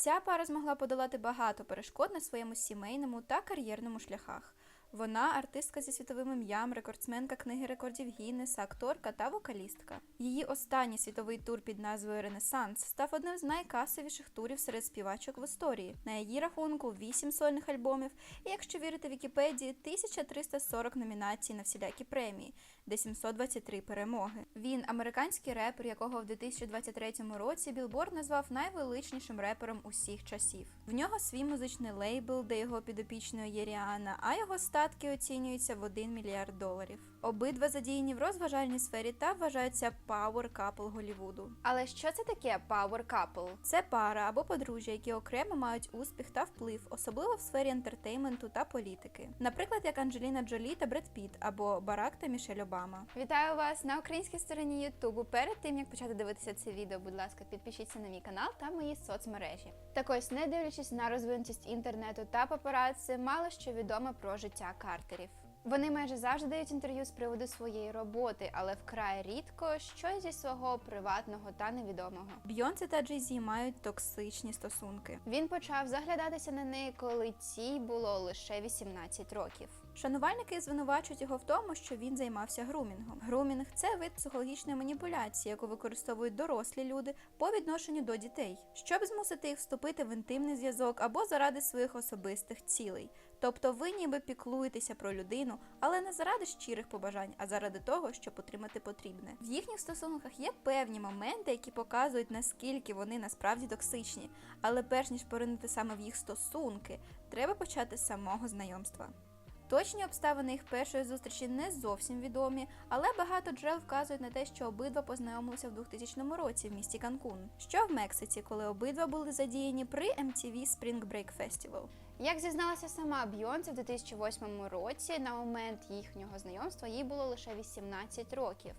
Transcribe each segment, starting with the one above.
Ця пара змогла подолати багато перешкод на своєму сімейному та кар'єрному шляхах. Вона артистка зі світовим ім'ям, рекордсменка книги рекордів Гіннеса, акторка та вокалістка. Її останній світовий тур під назвою Ренесанс став одним з найкасовіших турів серед співачок в історії. На її рахунку 8 сольних альбомів, і якщо вірити Вікіпедії, 1340 номінацій на всілякі премії, де 723 перемоги. Він американський репер, якого в 2023 році Білборд назвав найвеличнішим репером усіх часів. В нього свій музичний лейбл, де його підопічною є Ріана, а його статки оцінюються в 1 мільярд доларів. Обидва задіяні в розважальній сфері та вважаються power couple Голлівуду. Але що це таке power couple? Це пара або подружжя, які окремо мають успіх та вплив, особливо в сфері ентертейменту та політики. Наприклад, як Анджеліна Джолі та Бред Піт або Барак та Мішель Обама. Вітаю вас на українській стороні Ютубу. Перед тим як почати дивитися це відео, будь ласка, підпишіться на мій канал та мої соцмережі. Так ось, не дивлячись на розвинутість інтернету та папараці, мало що відомо про життя Картерів. Вони майже завжди дають інтерв'ю з приводу своєї роботи, але вкрай рідко щось зі свого приватного та невідомого. Бйонсе та Джей Зі мають токсичні стосунки. Він почав заглядатися на неї, коли цій було лише 18 років. Шанувальники звинувачують його в тому, що він займався грумінгом. Грумінг це вид психологічної маніпуляції, яку використовують дорослі люди по відношенню до дітей, щоб змусити їх вступити в інтимний зв'язок або заради своїх особистих цілей. Тобто ви ніби піклуєтеся про людину, але не заради щирих побажань, а заради того, щоб отримати потрібне. В їхніх стосунках є певні моменти, які показують наскільки вони насправді токсичні. Але перш ніж поринути саме в їх стосунки, треба почати з самого знайомства. Точні обставини їх першої зустрічі не зовсім відомі, але багато джерел вказують на те, що обидва познайомилися в 2000 році в місті Канкун, що в Мексиці, коли обидва були задіяні при MTV Spring Break Festival. Як зізналася сама Бйонсе в 2008 році, на момент їхнього знайомства їй було лише 18 років.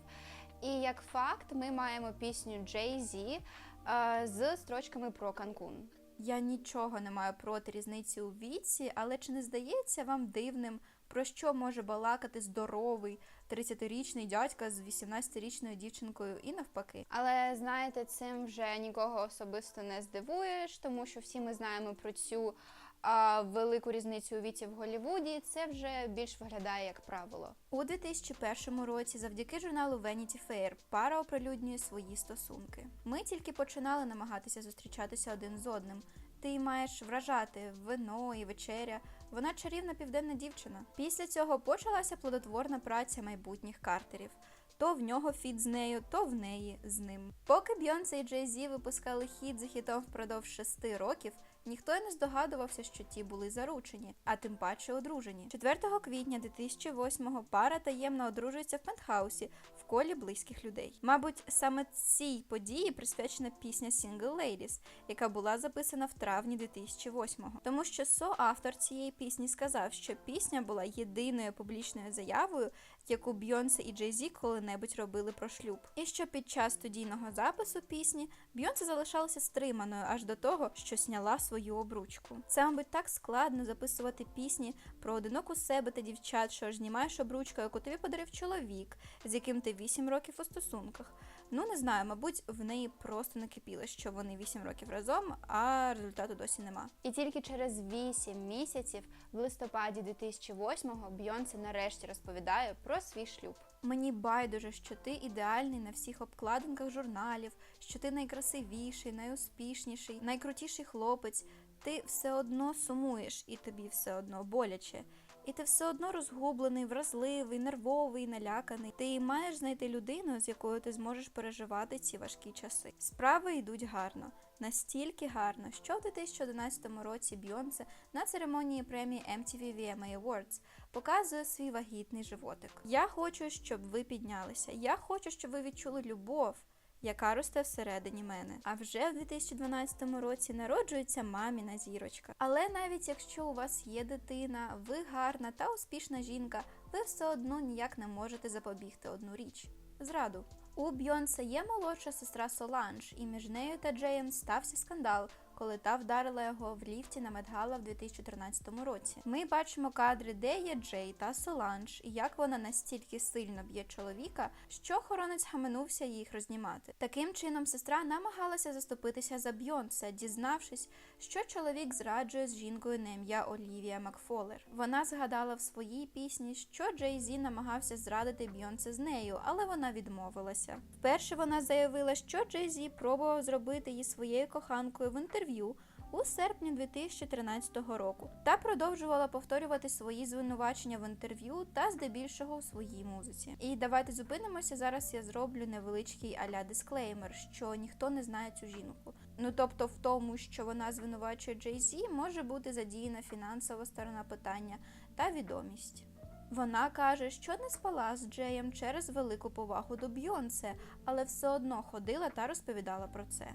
І як факт, ми маємо пісню Jay-Z е, з строчками про Канкун. Я нічого не маю проти різниці у віці, але чи не здається вам дивним, про що може балакати здоровий 30-річний дядька з 18-річною дівчинкою і навпаки? Але знаєте, цим вже нікого особисто не здивуєш, тому що всі ми знаємо про цю а, велику різницю у віці в Голлівуді. Це вже більш виглядає як правило. У 2001 році, завдяки журналу Vanity Fair, пара оприлюднює свої стосунки. Ми тільки починали намагатися зустрічатися один з одним. Ти маєш вражати вино і вечеря. Вона чарівна південна дівчина. Після цього почалася плодотворна праця майбутніх картерів. То в нього фіт з нею, то в неї з ним. Поки Бйонсе і Джей Зі випускали хіт за хітом впродовж шести років, ніхто й не здогадувався, що ті були заручені, а тим паче одружені. 4 квітня 2008-го пара таємно одружується в пентхаусі в колі близьких людей. Мабуть, саме цій події присвячена пісня Single Ladies, яка була записана в травні 2008-го. Тому що соавтор цієї пісні сказав, що пісня була єдиною публічною заявою, яку Бйонсе і Джей Зі коли-небудь робили про шлюб. І що під час студійного запису пісні Бйонсе залишалася стриманою аж до того, що сняла свою обручку. Це, мабуть, так складно записувати пісні про одиноку себе та дівчат, що знімаєш обручку, яку тобі подарив чоловік, з яким ти 8 років у стосунках. Ну не знаю, мабуть, в неї просто накипіло, що вони 8 років разом, а результату досі нема. І тільки через 8 місяців, в листопаді 2008-го, Бйонсе нарешті розповідає про свій шлюб. Мені байдуже, що ти ідеальний на всіх обкладинках журналів, що ти найкрасивіший, найуспішніший, найкрутіший хлопець. Ти все одно сумуєш, і тобі все одно боляче. І ти все одно розгублений, вразливий, нервовий, наляканий. Ти маєш знайти людину, з якою ти зможеш переживати ці важкі часи. Справи йдуть гарно, настільки гарно, що в 2011 році Бйонсе на церемонії премії MTV VMA Awards показує свій вагітний животик. Я хочу, щоб ви піднялися. Я хочу, щоб ви відчули любов яка росте всередині мене. А вже в 2012 році народжується маміна зірочка. Але навіть якщо у вас є дитина, ви гарна та успішна жінка, ви все одно ніяк не можете запобігти одну річ зраду. У Бйонсе є молодша сестра Соланж, і між нею та Джеєм стався скандал, коли та вдарила його в ліфті на Медгала в 2013 році. Ми бачимо кадри, де є Джей та Соланж, і як вона настільки сильно б'є чоловіка, що охоронець хаменувся їх рознімати. Таким чином, сестра намагалася заступитися за Бьонса, дізнавшись, що чоловік зраджує з жінкою на ім'я Олівія Макфолер. Вона згадала в своїй пісні, що Джей Зі намагався зрадити Бйонсе з нею, але вона відмовилася. Вперше вона заявила, що Джей Зі пробував зробити її своєю коханкою в інтерв'ю. У серпні 2013 року та продовжувала повторювати свої звинувачення в інтерв'ю та здебільшого у своїй музиці. І давайте зупинимося. Зараз я зроблю невеличкий аля дисклеймер, що ніхто не знає цю жінку. Ну тобто, в тому, що вона звинувачує Джей Зі, може бути задіяна фінансова сторона питання та відомість. Вона каже, що не спала з Джеєм через велику повагу до Бйонсе, але все одно ходила та розповідала про це.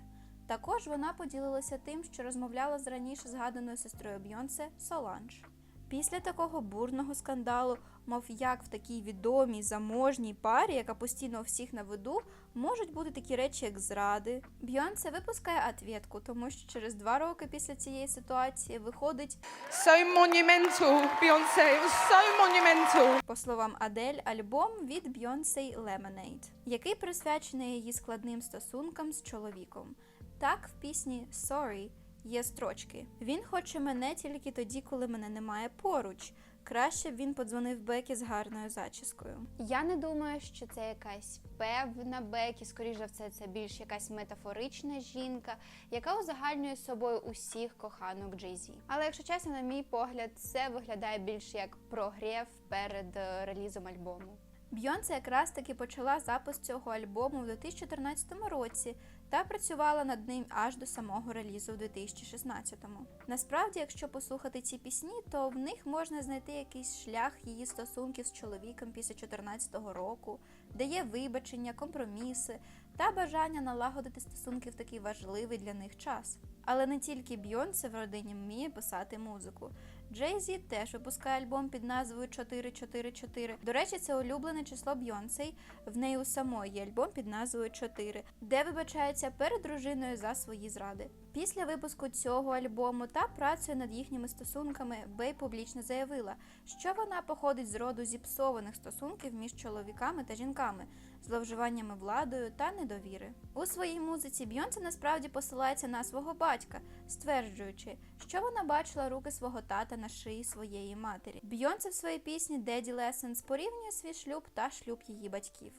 Також вона поділилася тим, що розмовляла з раніше згаданою сестрою Бйонсе Соланж. Після такого бурного скандалу, мов як в такій відомій заможній парі, яка постійно у всіх на виду, можуть бути такі речі, як зради. Бйонсе випускає ответку, тому що через два роки після цієї ситуації виходить, So monumental. It was so monumental. по словам Адель, альбом від Бйонсе Lemonade, який присвячений її складним стосункам з чоловіком. Так, в пісні Sorry є строчки. Він хоче мене тільки тоді, коли мене немає поруч. Краще б він подзвонив Бекі з гарною зачіскою. Я не думаю, що це якась певна Бекі, скоріш за все, це більш якась метафорична жінка, яка узагальнює собою усіх коханок Джей-Зі. Але якщо чесно, на мій погляд, це виглядає більше як прогрів перед е, релізом альбому. Бйонсе якраз таки почала запис цього альбому в 2014 році та працювала над ним аж до самого релізу в 2016-му. Насправді, якщо послухати ці пісні, то в них можна знайти якийсь шлях її стосунків з чоловіком після 2014 року, де є вибачення, компроміси та бажання налагодити стосунки в такий важливий для них час. Але не тільки Бйонсе в родині вміє писати музику. Джей Зі теж випускає альбом під назвою 444. До речі, це улюблене число Бйонсей. В неї у самої є альбом під назвою 4, де вибачається перед дружиною за свої зради. Після випуску цього альбому та працею над їхніми стосунками Бей публічно заявила, що вона походить з роду зіпсованих стосунків між чоловіками та жінками, зловживаннями владою та недовіри. У своїй музиці Бйонсе насправді посилається на свого батька, стверджуючи, що вона бачила руки свого тата на шиї своєї матері. Бйонсе в своїй пісні Daddy Lessons порівнює свій шлюб та шлюб її батьків.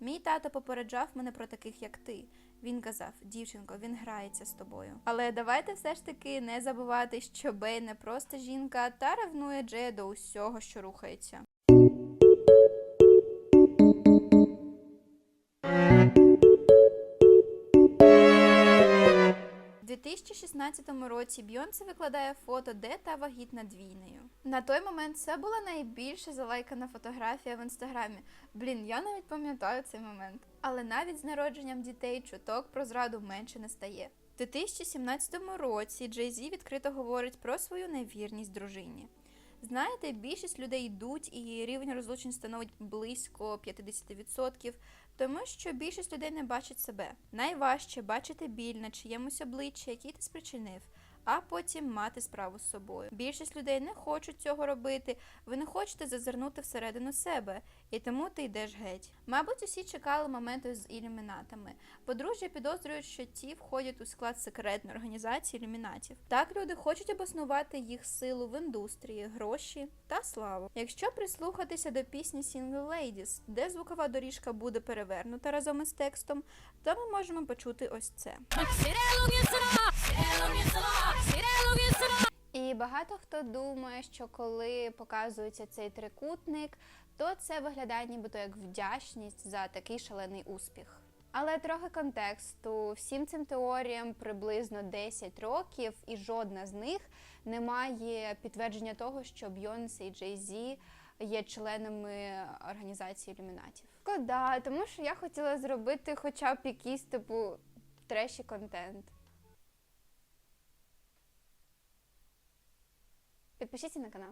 Мій тато попереджав мене про таких, як ти. Він казав, дівчинко, він грається з тобою. Але давайте все ж таки не забувати, що Бей не просто жінка та ревнує Джея до усього, що рухається. 2016 році Бйонсе викладає фото, де та вагітна двійнею. На той момент це була найбільше залайкана фотографія в інстаграмі. Блін, я навіть пам'ятаю цей момент. Але навіть з народженням дітей чуток про зраду менше не стає. У 2017 році Джей Зі відкрито говорить про свою невірність дружині. Знаєте, більшість людей йдуть, і рівень розлучень становить близько 50%, тому що більшість людей не бачить себе. Найважче бачити біль на чиємусь обличчі, який ти спричинив, а потім мати справу з собою. Більшість людей не хочуть цього робити, ви не хочете зазирнути всередину себе, і тому ти йдеш геть. Мабуть, усі чекали моменту з ілюмінатами. Подружжя підозрюють, що ті входять у склад секретної організації ілюмінатів. Так люди хочуть обоснувати їх силу в індустрії, гроші та славу. Якщо прислухатися до пісні Single Ladies, де звукова доріжка буде перевернута разом із текстом, то ми можемо почути ось це. І багато хто думає, що коли показується цей трикутник, то це виглядає нібито як вдячність за такий шалений успіх. Але трохи контексту. Всім цим теоріям приблизно 10 років, і жодна з них не має підтвердження того, що Бйонсе і Джей Зі є членами організації ілюмінатів. Шкода, тому що я хотіла зробити хоча б якийсь типу треші контент. Підпишіться на канал.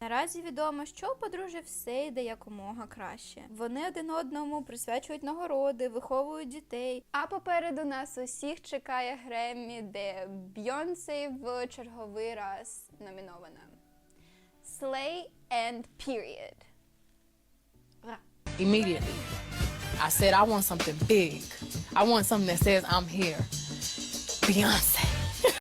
Наразі відомо, що у подружжя все йде якомога краще. Вони один одному присвячують нагороди, виховують дітей. А попереду нас усіх чекає Греммі, де Бйонсе в черговий раз номінована. Slay and Period. immediately. I said, I want something big. I want something that says, I'm here. Beyonce.